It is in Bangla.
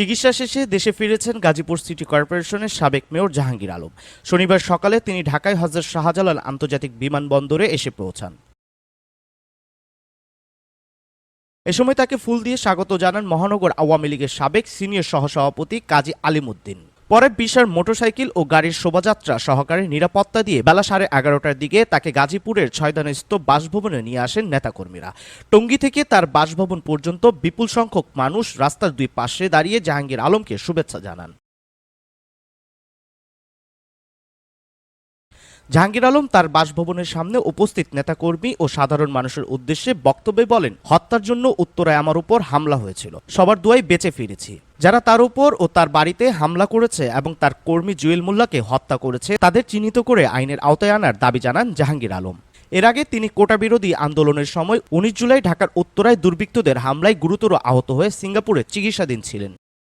চিকিৎসা শেষে দেশে ফিরেছেন গাজীপুর সিটি কর্পোরেশনের সাবেক মেয়র জাহাঙ্গীর আলম। শনিবার সকালে তিনি ঢাকায় হজরত শাহজালাল আন্তর্জাতিক বিমানবন্দরে এসে পৌঁছান। এ সময় তাকে ফুল দিয়ে স্বাগত জানান মহানগর আওয়ামী লীগের সাবেক সিনিয়র সহসভাপতি কাজী আলিমুদ্দিন। পরে বিশার মোটরসাইকেল ও গাড়ির শোভাযাত্রা সহকারে নিরাপত্তা দিয়ে বেলা সাড়ে এগারোটার দিকে তাকে গাজীপুরের ছয়দানস্থ বাসভবনে নিয়ে আসেন নেতাকর্মীরা। টঙ্গী থেকে তার বাসভবন পর্যন্ত বিপুল সংখ্যক মানুষ রাস্তার দুই পাশে দাঁড়িয়ে জাহাঙ্গীর আলমকে শুভেচ্ছা জানান। জাহাঙ্গীর আলম তার বাসভবনের সামনে উপস্থিত নেতাকর্মী ও সাধারণ মানুষের উদ্দেশ্যে বক্তব্যে বলেন, হত্যার জন্য উত্তরায় আমার উপর হামলা হয়েছিল। সবার দুয়াই বেঁচে ফিরেছি। যারা তার উপর ও তার বাড়িতে হামলা করেছে এবং তার কর্মী জুয়েল মোল্লাকে হত্যা করেছে, তাদের চিহ্নিত করে আইনের আওতায় আনার দাবি জানান জাহাঙ্গীর আলম। এর আগে তিনি কোটা বিরোধী আন্দোলনের সময় উনিশ জুলাই ঢাকার উত্তরায় দুর্বৃত্তদের হামলায় গুরুতর আহত হয়ে সিঙ্গাপুরে চিকিৎসাধীন ছিলেন।